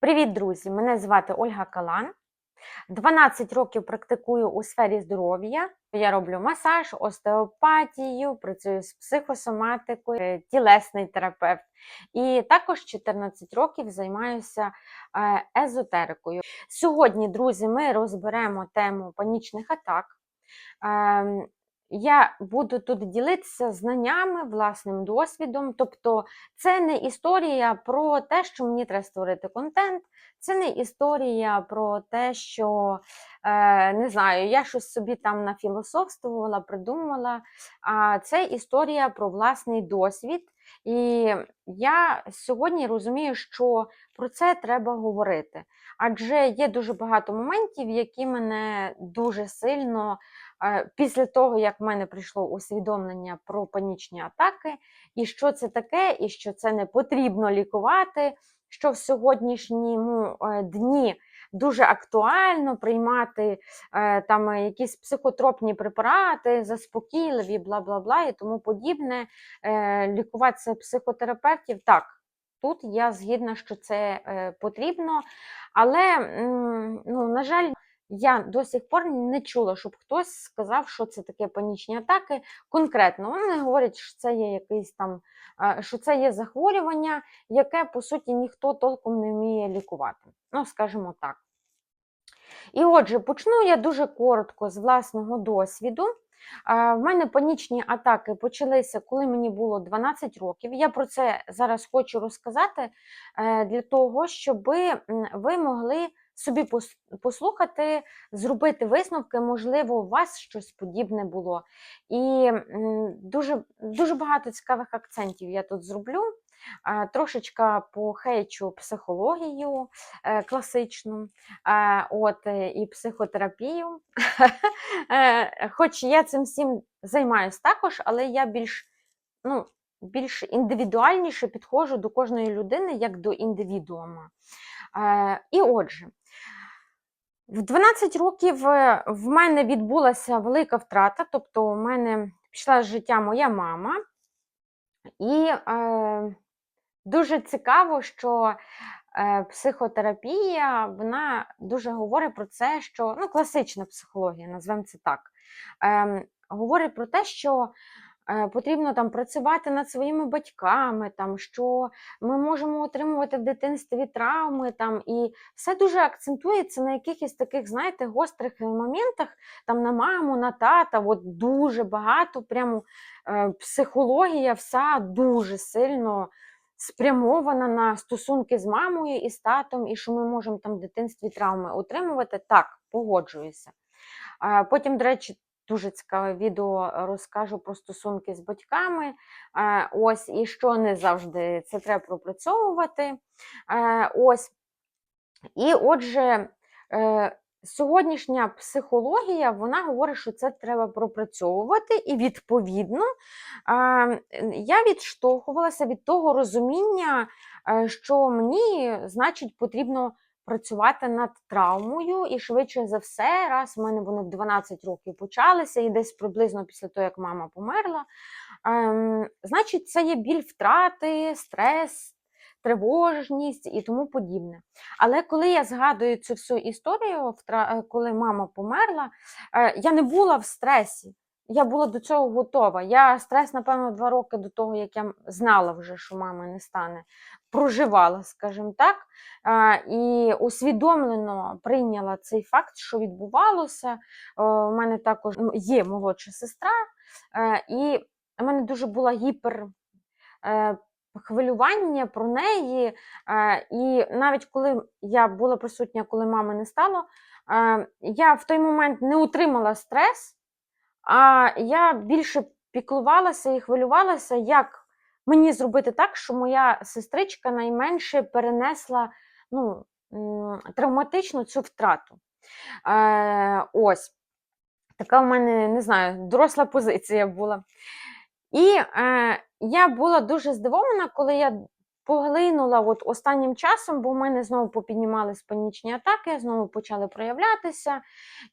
Привіт, друзі! Мене звати Ольга Калан. 12 років практикую у сфері здоров'я. Я роблю масаж, остеопатію, працюю з психосоматикою, е, тілесний терапевт. І також 14 років займаюся е, езотерикою. Сьогодні, друзі, ми розберемо тему панічних атак. Я буду тут ділитися знаннями, власним досвідом. Тобто, це не історія про те, що мені треба створити контент, це не історія про те, що е, не знаю, я щось собі там нафілософствувала, придумала. А це історія про власний досвід. І я сьогодні розумію, що про це треба говорити. Адже є дуже багато моментів, які мене дуже сильно після того, як в мене прийшло усвідомлення про панічні атаки, і що це таке, і що це не потрібно лікувати, що в сьогоднішньому е, дні дуже актуально приймати е, там якісь психотропні препарати, заспокійливі, бла бла бла і тому подібне. Лікуватися психотерапевтів так. Тут я згідна, що це потрібно, але, ну, на жаль, я до сих пор не чула, щоб хтось сказав, що це таке панічні атаки. Конкретно вони говорять, що це є якийсь там, що це є захворювання, яке, по суті, ніхто толком не вміє лікувати. Ну, скажімо так. І отже, почну я дуже коротко з власного досвіду. В мене панічні атаки почалися, коли мені було 12 років. Я про це зараз хочу розказати е, для того, щоб ви могли собі послухати, зробити висновки, можливо, у вас щось подібне було. І дуже, дуже багато цікавих акцентів я тут зроблю. Трошечка похейчу психологію е, класичну, от, е, і психотерапію. Е, хоч я цим всім займаюся також, але я більш ну, більш індивідуальніше підходжу до кожної людини як до індивідуума. І отже, в 12 років е, в мене відбулася велика втрата, тобто у мене пішла з життя моя мама, і е, дуже цікаво, що е, психотерапія вона дуже говорить про це, що ну, класична психологія, назвемо це так, е, говорить про те, що потрібно там працювати над своїми батьками, там, що ми можемо отримувати в дитинстві травми. там, І все дуже акцентується на якихось таких, знаєте, гострих моментах, там на маму, на тата, от дуже багато, прямо е, психологія вся дуже сильно. Спрямована на стосунки з мамою і з татом, і що ми можемо там в дитинстві травми отримувати, так, погоджуюся. Потім, до речі, Дуже цікаве відео розкажу про стосунки з батьками. Ось, і що не завжди це треба пропрацьовувати. Ось. І отже, е, сьогоднішня психологія вона говорить, що це треба пропрацьовувати, і, відповідно, я відштовхувалася від того розуміння, е, що мені, значить, потрібно працювати над травмою, і швидше за все, раз в мене вони в 12 років почалися, і десь приблизно після того, як мама померла. Ем, Значить, це є біль втрати, стрес, тривожність і тому подібне. Але коли я згадую цю всю історію, коли мама померла, е, я не була в стресі. Я була до цього готова. Я стрес, напевно, два роки до того, як я знала вже, що мами не стане, проживала, скажімо так, і усвідомлено прийняла цей факт, що відбувалося. У мене також є молодша сестра, і в мене дуже була гіпер. Е, хвилювання про неї, і навіть коли я була присутня, коли мами не стало, я в той момент не утримала стрес, а я більше піклувалася і хвилювалася, як мені зробити так, що моя сестричка найменше перенесла ну, травматичну цю втрату. Е, Ось. Така в мене, не знаю, доросла позиція була. І е, я була дуже здивована, коли я поглинула от останнім часом, бо в мене знову попіднімались панічні атаки, знову почали проявлятися.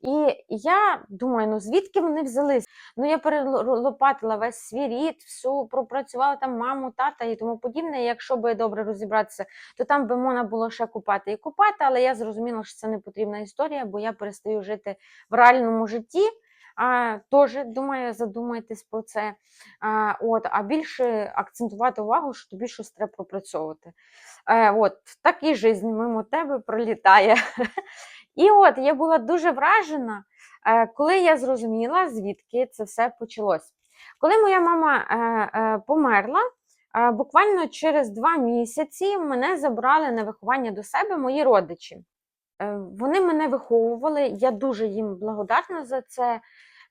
І я думаю, ну звідки вони взялись? Ну я перелопатила весь свій рід, всю пропрацювала там маму, тата і тому подібне. Якщо би добре розібратися, то там би можна було ще купати і купати, але я зрозуміла, що це не потрібна історія, бо я перестаю жити в реальному житті. Теж думаю, задумайтесь про це. От, а більше акцентувати увагу, що тобі щось треба пропрацьовувати. Е, от, Так і життя мимо тебе пролітає. І от я була дуже вражена, е, коли я зрозуміла, звідки це все почалось. Коли моя мама е, померла, буквально через два місяці мене забрали на виховання до себе мої родичі. Вони мене виховували, я дуже їм благодарна за це.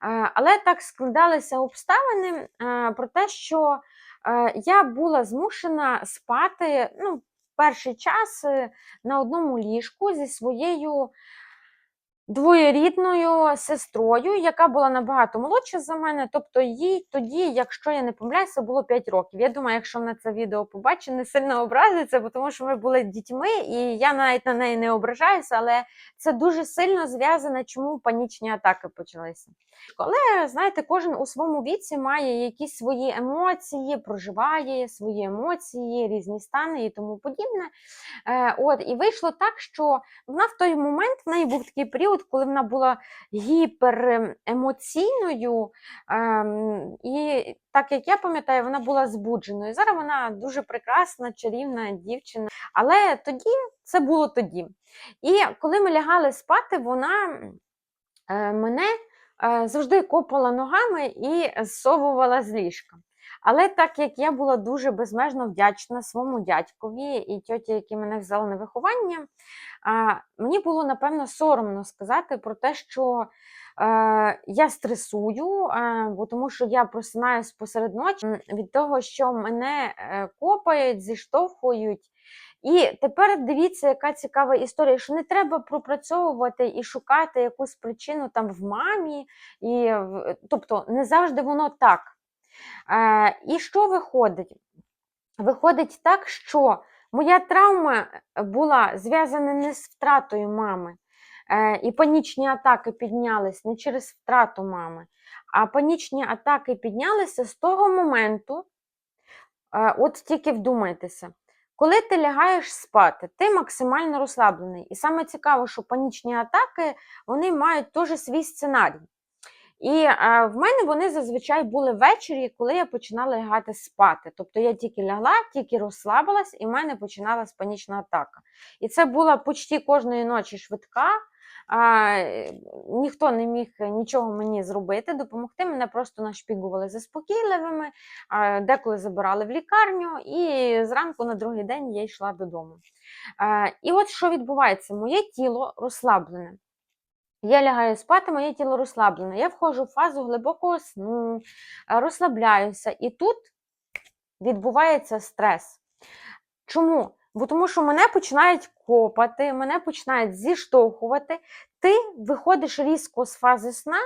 Е, Але так складалися обставини е, про те, що е, я була змушена спати ну, перший час на одному ліжку зі своєю двоєрідною сестрою, яка була набагато молодша за мене. Тобто їй тоді, якщо я не помиляюся, було 5 років. Я думаю, якщо вона це відео побачить, не сильно образиться, бо тому що ми були дітьми, і я навіть на неї не ображаюся, але це дуже сильно зв'язане, чому панічні атаки почалися. Але знаєте, кожен у своєму віці має якісь свої емоції, проживає свої емоції, різні стани і тому подібне. Е, От, і вийшло так, що вона в той момент в неї був такий період, коли вона була гіперемоційною, ем, і так як я пам'ятаю, вона була збудженою. Зараз вона дуже прекрасна, чарівна дівчина. Але тоді це було тоді. І коли ми лягали спати, вона е, мене е, завжди копала ногами і зсовувала з ліжка. Але так як я була дуже безмежно вдячна своєму дядькові і тьоті, які мене взяли на виховання, мені було напевно соромно сказати про те, що е, я стресую, е, бо тому що я просинаюсь посеред ночі від того, що мене е, копають, зіштовхують. І тепер дивіться, яка цікава історія, що не треба пропрацьовувати і шукати якусь причину там в мамі, і, тобто не завжди воно так. Е, і що виходить? Виходить так, що моя травма була зв'язана не з втратою мами, е, і панічні атаки піднялись не через втрату мами, а панічні атаки піднялися з того моменту, е, от тільки вдумайтеся, коли ти лягаєш спати, ти максимально розслаблений. І саме цікаво, що панічні атаки вони мають теж свій сценарій. І в мене вони зазвичай були ввечері, коли я починала лягати спати. Тобто я тільки лягла, тільки розслабилась, і в мене починалась панічна атака. І це була почти кожної ночі швидка. А, ніхто не міг нічого мені зробити, допомогти. Мене просто нашпігували заспокійливими, а, деколи забирали в лікарню, і зранку на другий день я йшла додому. А, і от що відбувається: моє тіло розслаблене. Я лягаю спати, моє тіло розслаблене. Я входжу в фазу глибокого сну, е, розслабляюся, і тут відбувається стрес. Чому? Бо тому що мене починають копати, мене починають зіштовхувати, ти виходиш різко з фази сна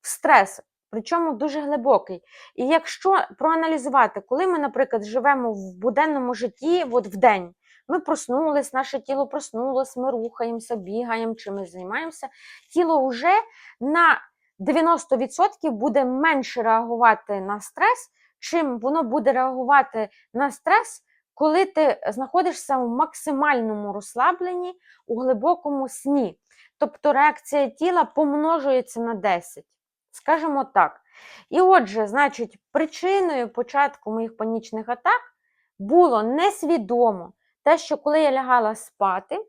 в стрес, причому дуже глибокий. І якщо проаналізувати, коли ми, наприклад, живемо в буденному житті, от в день, ми проснулись, наше тіло проснулось, ми рухаємося, бігаємо, чимось займаємося, тіло вже на 90% буде менше реагувати на стрес, чим воно буде реагувати на стрес, коли ти знаходишся в максимальному розслабленні у глибокому сні. Тобто реакція тіла помножується на 10. Скажімо так. І отже, значить, причиною початку моїх панічних атак було несвідомо те, що коли я лягала спати,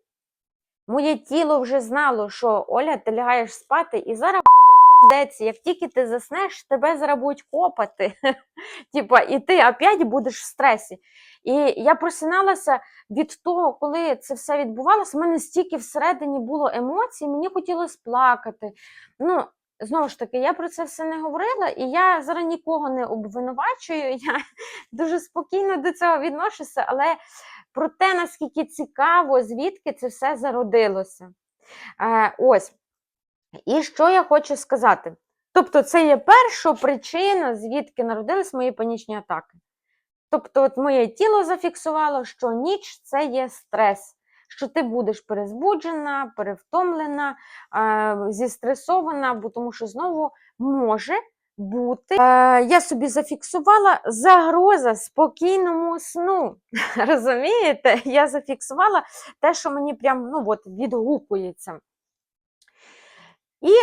моє тіло вже знало, що Оля, ти лягаєш спати, і зараз буде пиздець, як тільки ти заснеш, тебе зараз будуть копати. Типа, і ти опять будеш в стресі. І я просиналася від того, коли це все відбувалося, в мене стільки всередині було емоцій, мені хотілося плакати. Ну, Знову ж таки, я про це все не говорила, і я зараз нікого не обвинувачую. Я дуже спокійно до цього відношуся, але про те, наскільки цікаво, звідки це все зародилося. Е, ось. І що я хочу сказати? Тобто, це є перша причина, звідки народились мої панічні атаки. Тобто, от моє тіло зафіксувало, що ніч це є стрес, що ти будеш перезбуджена, перевтомлена, е, зістресована, тому що знову може бути. Е, я собі зафіксувала загроза спокійному сну. Розумієте? Я зафіксувала те, що мені прям ну, от, відгукується. І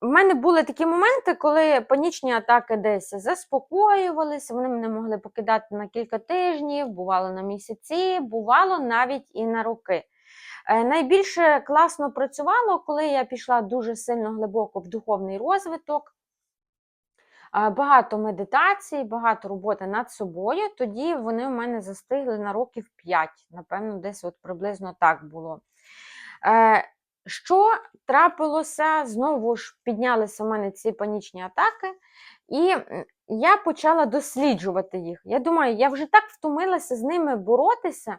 в мене були такі моменти, коли панічні атаки десь заспокоювалися, вони мене могли покидати на кілька тижнів, бувало на місяці, бувало навіть і на роки. Е, Найбільше класно працювало, коли я пішла дуже сильно глибоко в духовний розвиток. Е, Багато медитацій, багато роботи над собою. Тоді вони в мене застигли на років 5, напевно, десь от приблизно так було. Що трапилося? Знову ж піднялися в мене ці панічні атаки, і я почала досліджувати їх. Я думаю, я вже так втомилася з ними боротися.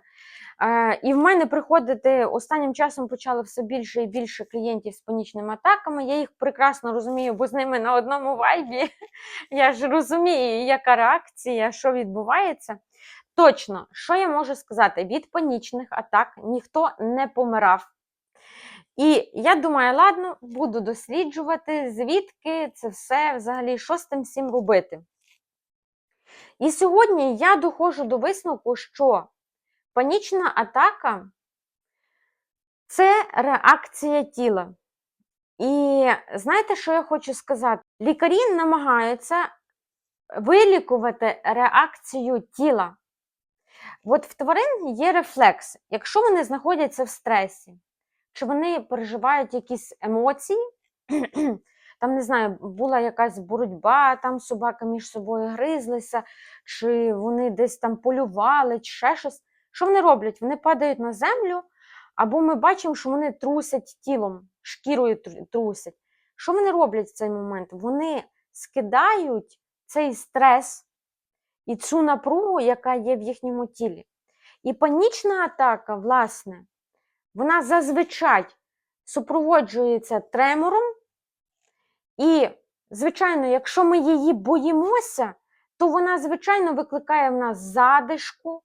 Е, і в мене приходити останнім часом почало все більше і більше клієнтів з панічними атаками. Я їх прекрасно розумію, бо з ними на одному вайбі. Я ж розумію, яка реакція, що відбувається. Точно, що я можу сказати? Від панічних атак ніхто не помирав. І я думаю, ладно, буду досліджувати, звідки це все взагалі, що з тим всім робити. І сьогодні я доходжу до висновку, що панічна атака це реакція тіла. І знаєте, що я хочу сказати? Лікарі намагаються вилікувати реакцію тіла. От в тварин є рефлекс. Якщо вони знаходяться в стресі, чи вони переживають якісь емоції, там, не знаю, була якась боротьба, там собаки між собою гризлися, чи вони десь там полювали, чи ще щось. Що вони роблять? Вони падають на землю, або ми бачимо, що вони трусять тілом, шкірою трусять. Що вони роблять в цей момент? Вони скидають цей стрес і цю напругу, яка є в їхньому тілі. І панічна атака, власне, вона зазвичай супроводжується тремором. І, звичайно, якщо ми її боїмося, то вона, звичайно, викликає в нас задишку,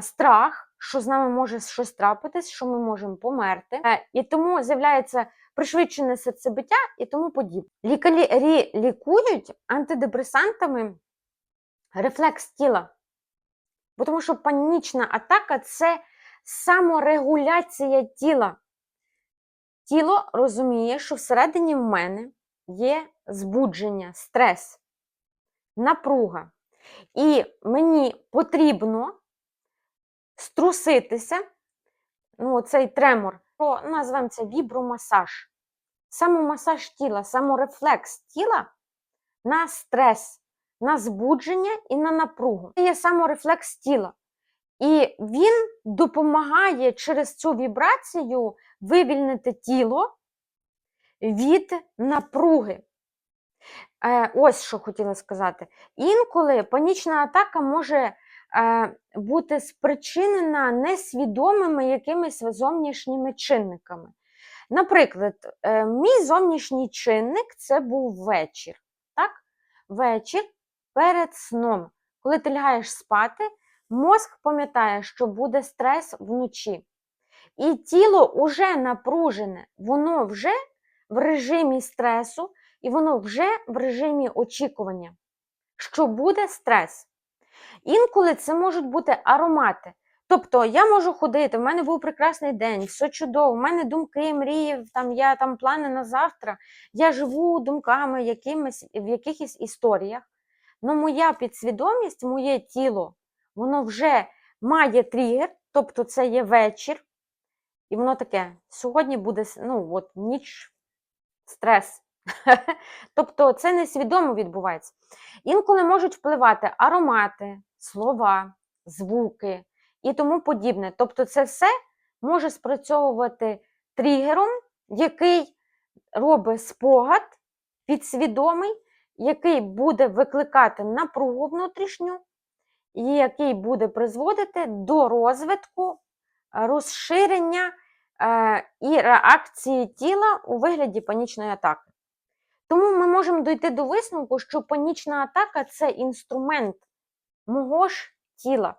страх, що з нами може щось трапитись, що ми можемо померти. Е, І тому з'являється пришвидшене серцебиття і тому подібне. Лікарі лікують антидепресантами рефлекс тіла. Тому що панічна атака це саморегуляція тіла. Тіло розуміє, що всередині в мене є збудження, стрес, напруга. І мені потрібно струситися, ну, цей тремор, про, назвемо це вібромасаж. Самомасаж тіла, саморефлекс тіла на стрес, на збудження і на напругу. Це є саморефлекс тіла. І він допомагає через цю вібрацію вивільнити тіло від напруги. Е, ось що хотіла сказати. Інколи панічна атака може е, бути спричинена несвідомими якимись зовнішніми чинниками. Наприклад, е, мій зовнішній чинник це був вечір. Так? Вечір перед сном. Коли ти лягаєш спати, мозк пам'ятає, що буде стрес вночі. І тіло вже напружене, воно вже в режимі стресу, і воно вже в режимі очікування, що буде стрес. Інколи це можуть бути аромати. Тобто я можу ходити, в мене був прекрасний день, все чудово, в мене думки, мрії, там, я там плани на завтра. Я живу думками якимись, в якихось історіях. але моя підсвідомість, моє тіло, воно вже має тригер, тобто це є вечір, і воно таке: сьогодні буде ну, от, ніч, стрес. тобто це несвідомо відбувається. Інколи можуть впливати аромати, слова, звуки і тому подібне. Тобто, це все може спрацьовувати тригером, який робить спогад підсвідомий, який буде викликати напругу внутрішню, який буде призводити до розвитку, е, розширення е, і реакції тіла у вигляді панічної атаки. Тому ми можемо дійти до висновку, що панічна атака це інструмент мого ж тіла.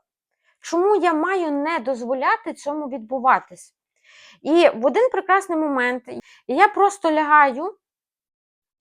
Чому я маю не дозволяти цьому відбуватись? І в один прекрасний момент я просто лягаю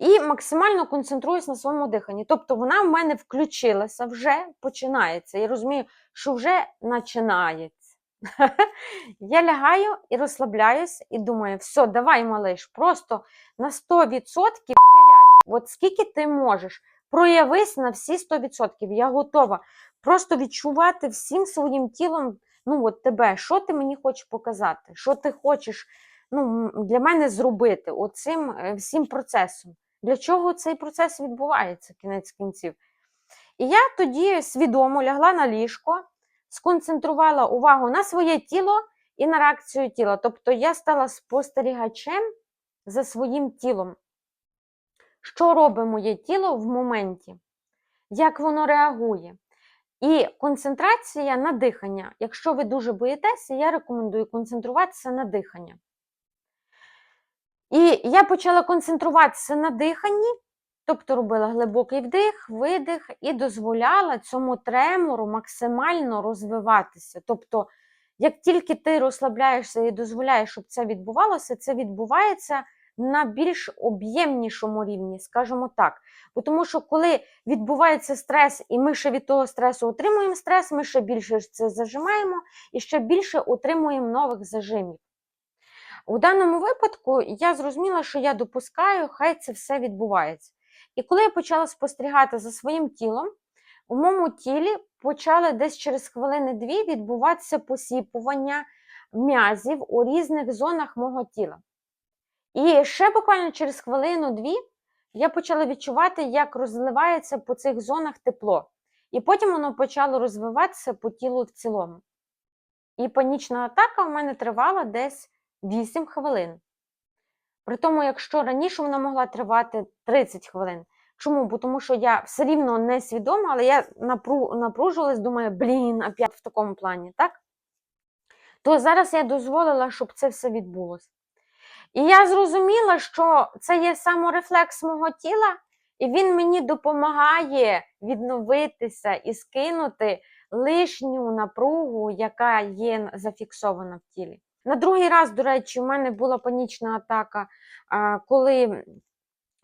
і максимально концентруюсь на своєму диханні. Тобто вона в мене включилася, вже починається. Я розумію, що вже починається. Я лягаю і розслабляюсь, і думаю, все, давай, малиш, просто на 100% херяч. От скільки ти можеш, проявись на всі 100%. Я готова просто відчувати всім своїм тілом ну, от тебе, що ти мені хочеш показати, що ти хочеш ну, для мене зробити оцим е, всім процесом. Для чого цей процес відбувається, кінець кінців? І я тоді свідомо лягла на ліжко, сконцентрувала увагу на своє тіло і на реакцію тіла. Тобто я стала спостерігачем за своїм тілом. Що робить моє тіло в моменті? Як воно реагує? І концентрація на дихання. Якщо ви дуже боїтеся, я рекомендую концентруватися на дихання. І я почала концентруватися на диханні, тобто робила глибокий вдих, видих і дозволяла цьому тремору максимально розвиватися. Тобто, як тільки ти розслабляєшся і дозволяєш, щоб це відбувалося, це відбувається на більш об'ємнішому рівні, скажімо так. Бо Тому що коли відбувається стрес, і ми ще від того стресу отримуємо стрес, ми ще більше це зажимаємо і ще більше отримуємо нових зажимів. У даному випадку я зрозуміла, що я допускаю, хай це все відбувається. І коли я почала спостерігати за своїм тілом, у моєму тілі почали десь через хвилини-дві відбуватися посіпування м'язів у різних зонах мого тіла. І ще буквально через хвилину-дві я почала відчувати, як розливається по цих зонах тепло. І потім воно почало розвиватися по тілу в цілому. І панічна атака у мене тривала десь 8 хвилин. При тому, якщо раніше вона могла тривати 30 хвилин. Чому? Бо тому що я все рівно не свідома, але я напру, напружувалась, думаю, блін, опять в такому плані, так? То зараз я дозволила, щоб це все відбулося. І я зрозуміла, що це є саморефлекс мого тіла, і він мені допомагає відновитися і скинути лишню напругу, яка є зафіксована в тілі. На другий раз, до речі, у мене була панічна атака, коли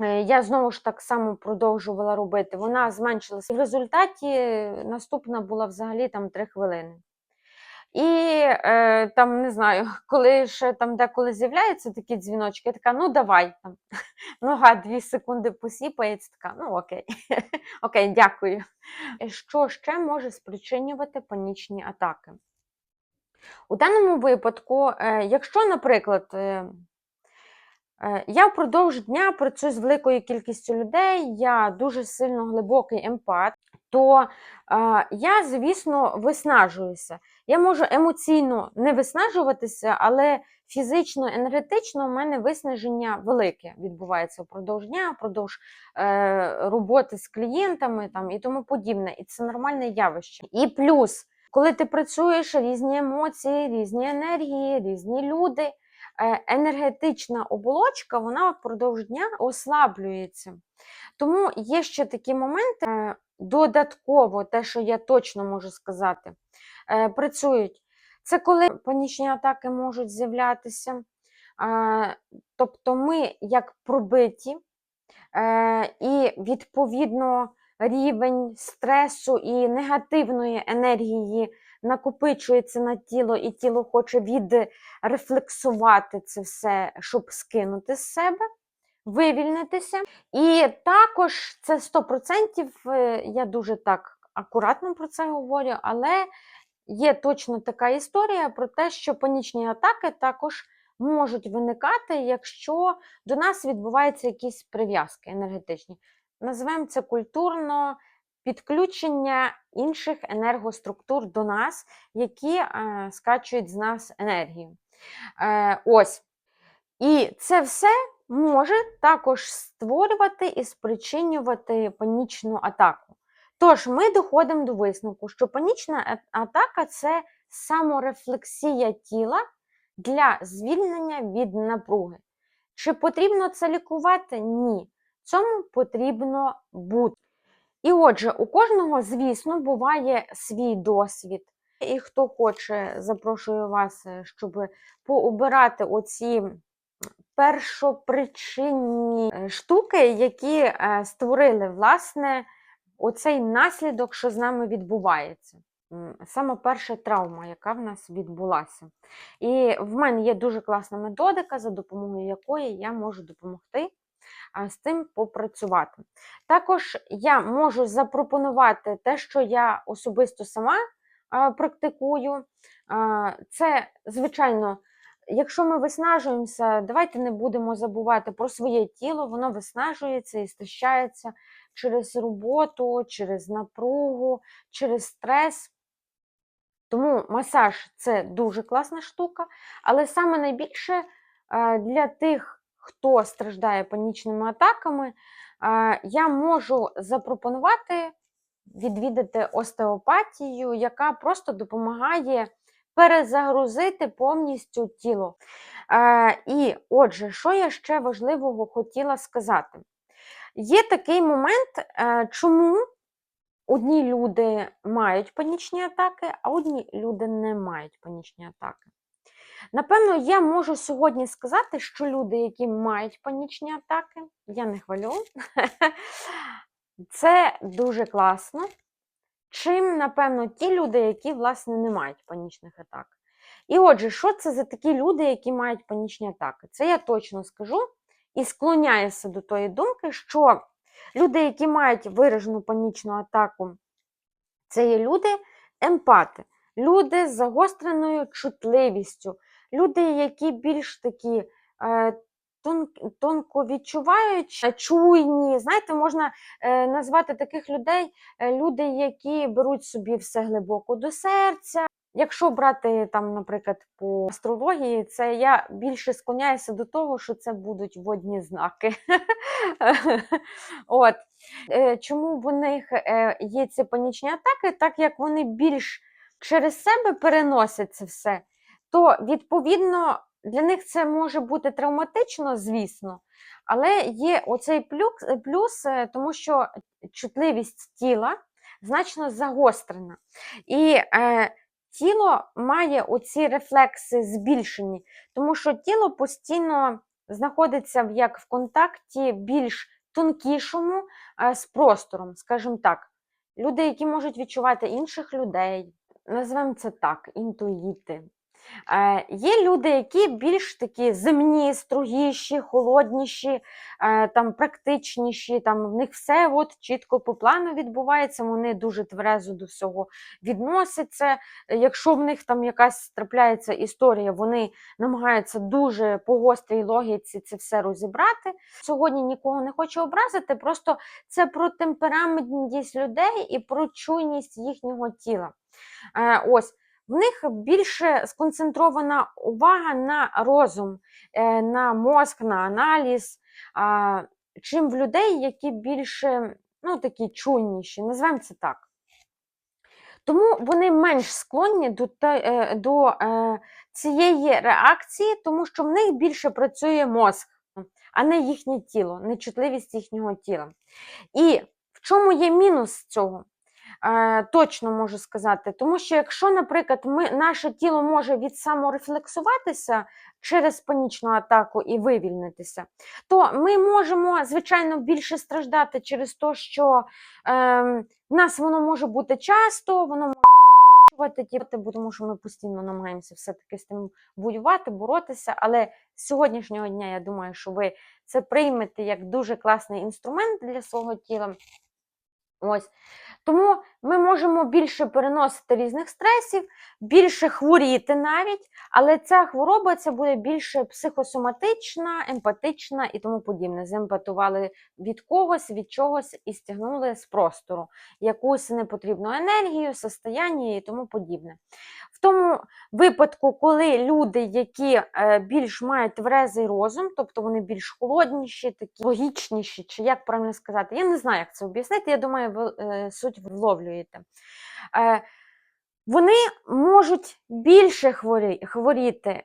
е, я знову ж так само продовжувала робити. Вона зменшилася. В результаті наступна була взагалі там 3 хвилини. І е, там не знаю, коли ще там деколи з'являються такі дзвіночки, я така, ну давай там. Нога 2 секунди посіпається, така, ну окей, окей, дякую. Що ще може спричинювати панічні атаки? У даному випадку, е, якщо, наприклад, е, е, я впродовж дня працюю з великою кількістю людей, я дуже сильно глибокий емпат, то я, звісно, виснажуюся. Я можу емоційно не виснажуватися, але фізично, енергетично у мене виснаження велике відбувається впродовж дня, впродовж роботи з клієнтами там, і тому подібне. І це нормальне явище. І плюс. Коли ти працюєш, різні емоції, різні енергії, різні люди, е, енергетична оболочка вона впродовж дня ослаблюється. Тому є ще такі моменти, е, додатково, те, що я точно можу сказати, е, працюють. Це коли панічні атаки можуть з'являтися. Тобто ми як пробиті, і відповідно рівень стресу і негативної енергії накопичується на тіло, і тіло хоче відрефлексувати це все, щоб скинути з себе, вивільнитися. І також це 100%, е, я дуже так акуратно про це говорю, але є точно така історія про те, що панічні атаки також. Можуть виникати, якщо до нас відбуваються якісь прив'язки енергетичні. Називаємо це культурно підключення інших енергоструктур до нас, які е, скачують з нас енергію. Е, Ось. І це все може також створювати і спричинювати панічну атаку. Тож, ми доходимо до висновку, що панічна атака це саморефлексія тіла для звільнення від напруги. Чи потрібно це лікувати? Ні. Цьому потрібно бути. І отже, у кожного, звісно, буває свій досвід. І хто хоче, запрошую вас, е, щоб пообирати оці першопричинні е, штуки, які е, створили, власне, оцей наслідок, що з нами відбувається. Саме перша травма, яка в нас відбулася. І в мене є дуже класна методика, за допомогою якої я можу допомогти з цим попрацювати. Також я можу запропонувати те, що я особисто сама практикую. Це, звичайно, якщо ми виснажуємося, давайте не будемо забувати про своє тіло, воно виснажується і стищається через роботу, через напругу, через стрес. Тому масаж це дуже класна штука, але саме найбільше для тих, хто страждає панічними атаками, е, я можу запропонувати відвідати остеопатію, яка просто допомагає перезагрузити повністю тіло. Е, І отже, що я ще важливого хотіла сказати? Є такий момент, е, чому одні люди мають панічні атаки, а одні люди не мають панічні атаки. Напевно, я можу сьогодні сказати, що люди, які мають панічні атаки, я не хвалю, це дуже класно. Чим, напевно, ті люди, які, власне, не мають панічних атак. І отже, що це за такі люди, які мають панічні атаки? Це я точно скажу і склоняюся до тої думки, що люди, які мають виражену панічну атаку, це є люди емпати, люди з загостреною чутливістю, люди, які більш такі е, тон, тонко відчувають, е, чуйні. Знаєте, можна е, назвати таких людей люди, які беруть собі все глибоко до серця. Якщо брати там, наприклад, по астрології, це я більше склоняюся до того, що це будуть водні знаки. От. Чому в них є ці панічні атаки, так як вони більш через себе переносять це все, то відповідно для них це може бути травматично, звісно, але є оцей плюс, плюс е, тому що чутливість тіла значно загострена. І е, тіло має оці рефлекси збільшені, тому що тіло постійно знаходиться як в контакті більш тонкішому е, з простором, скажімо так. Люди, які можуть відчувати інших людей, називаємо це так, інтуїти. Е, Є люди, які більш такі земні, строгіші, холодніші, е, там, практичніші, там, в них все от чітко по плану відбувається, вони дуже тверезо до всього відносяться. Якщо в них там якась трапляється історія, вони намагаються дуже по гострій логіці це все розібрати. Сьогодні нікого не хочу образити, просто це про темпераментність людей і про чуйність їхнього тіла. Е, Ось. В них більше сконцентрована увага на розум, е, на мозк, на аналіз, чим в людей, які більше ну, такі чуйніші, називаємо це так. Тому вони менш склонні до, е, до е, цієї реакції, тому що в них більше працює мозк, а не їхнє тіло, не чутливість їхнього тіла. І в чому є мінус цього? Е, точно можу сказати, тому що якщо, наприклад, ми, наше тіло може від саморефлексуватися через панічну атаку і вивільнитися, то ми можемо, звичайно, більше страждати через те, що е, в нас воно може бути часто, воно може бо тому що ми постійно намагаємося все-таки з тим воювати, боротися. Але з сьогоднішнього дня я думаю, що ви це приймете як дуже класний інструмент для свого тіла. Ось. Тому ми можемо більше переносити різних стресів, більше хворіти навіть, але ця хвороба це буде більше психосоматична, емпатична і тому подібне. Земпатували від когось, від чогось і стягнули з простору якусь непотрібну енергію, состояння і тому подібне. В тому випадку, коли люди, які е, більш мають тверезий розум, тобто вони більш холодніші, такі логічніші, чи як правильно сказати, я не знаю, як це об'яснити. Я думаю, ви е, суть вловлюєте. Е, вони можуть більше хворіти,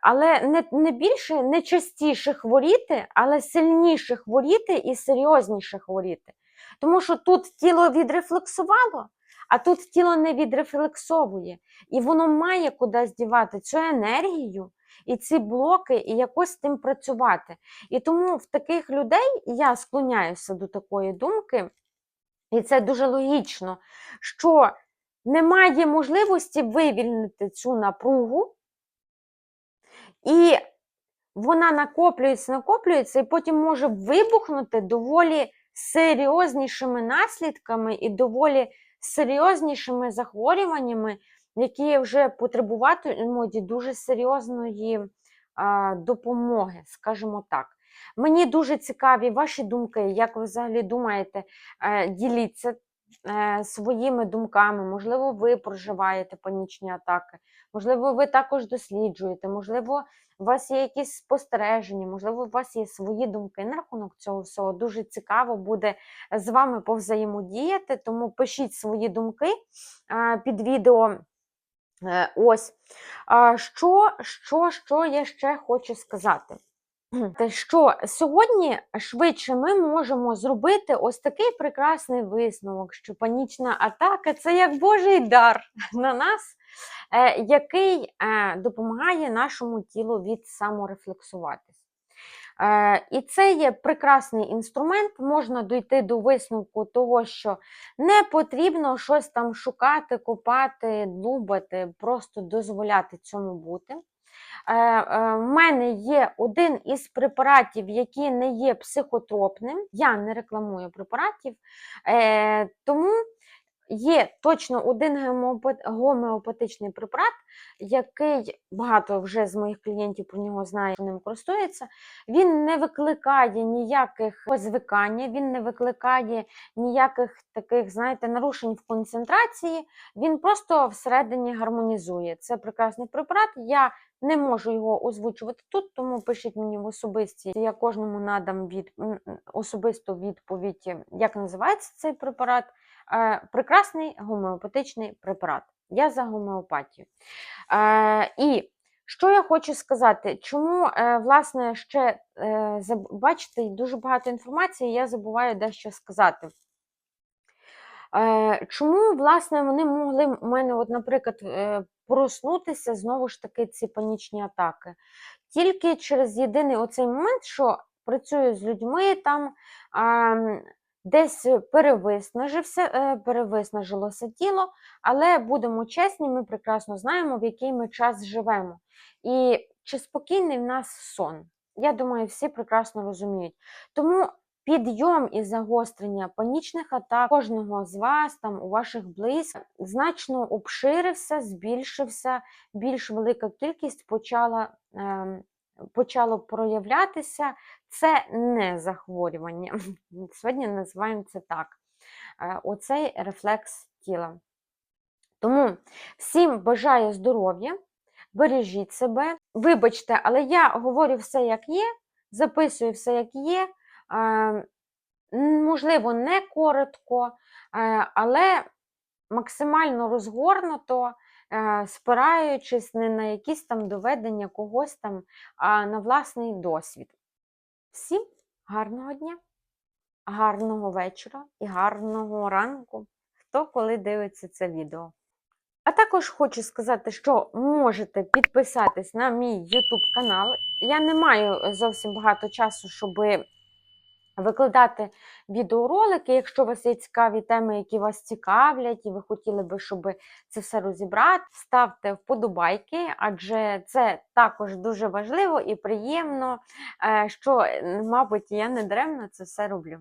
але не більше, не частіше хворіти, але сильніше хворіти і серйозніше хворіти. Тому що тут тіло відрефлексувало, а тут тіло не відрефлексовує. І воно має кудись дівати цю енергію і ці блоки, і якось з тим працювати. І тому в таких людей я склоняюся до такої думки, і це дуже логічно, що немає можливості вивільнити цю напругу, і вона накоплюється, накоплюється, і потім може вибухнути доволі серйознішими наслідками і доволі серйознішими захворюваннями, які вже потребуватимуть дуже серйозної допомоги, скажімо так. Мені дуже цікаві ваші думки, як ви взагалі думаєте, е, діліться е, своїми думками. Можливо, ви проживаєте панічні атаки, можливо, ви також досліджуєте, можливо, у вас є якісь спостереження, можливо, у вас є свої думки на рахунок цього всього. Дуже цікаво буде з вами повзаємодіяти, тому пишіть свої думки під відео. Е, Ось. Що, що, що я ще хочу сказати? Що сьогодні швидше ми можемо зробити ось такий прекрасний висновок, що панічна атака це як Божий дар на нас, е, який е, допомагає нашому тілу від саморефлексуватись. Е, І це є прекрасний інструмент, можна дійти до висновку того, що не потрібно щось там шукати, копати, дубати, просто дозволяти цьому бути. Е, е, В мене є один із препаратів, який не є психотропним. Я не рекламую препаратів, е, тому є точно один гомеопатичний препарат, який багато вже з моїх клієнтів про нього знає, ним користується. Він не викликає ніяких звикання, він не викликає ніяких таких, знаєте, нарушень в концентрації. Він просто всередині гармонізує. Це прекрасний препарат. Я не можу його озвучувати тут, тому пишіть мені в особисті. Я кожному надам від особисту відповідь, як називається цей препарат. Е, Прекрасний гомеопатичний препарат. Я за гомеопатію. Е, І що я хочу сказати, чому, е, власне, ще бачите, дуже багато інформації, я забуваю дещо сказати. Чому, власне, вони могли у мене, от, наприклад, проснутися знову ж таки ці панічні атаки? Тільки через єдиний оцей момент, що працюю з людьми, там ам, десь перевиснажився, е, перевиснажилося тіло, але будемо чесні, ми прекрасно знаємо, в який ми час живемо. І чи спокійний в нас сон? Я думаю, всі прекрасно розуміють. Тому підйом і загострення панічних атак кожного з вас, там у ваших близьких, значно обширився, збільшився, більш велика кількість почала, ем, почало проявлятися. Це не захворювання. Сьогодні називаємо це так. Е, Оцей рефлекс тіла. Тому всім бажаю здоров'я, бережіть себе. Вибачте, але я говорю все, як є, записую все, як є. Е, м, Можливо, не коротко, е, але максимально розгорнуто, е, спираючись не на якісь там доведення когось там, а на власний досвід. Всім гарного дня, гарного вечора і гарного ранку, хто коли дивиться це відео. А також хочу сказати, що можете підписатись на мій YouTube канал. Я не маю зовсім багато часу, щоб викладати відеоролики. Якщо у вас є цікаві теми, які вас цікавлять, і ви хотіли би, щоб це все розібрати, ставте вподобайки, адже це також дуже важливо і приємно, е, що, мабуть, я не даремно це все роблю.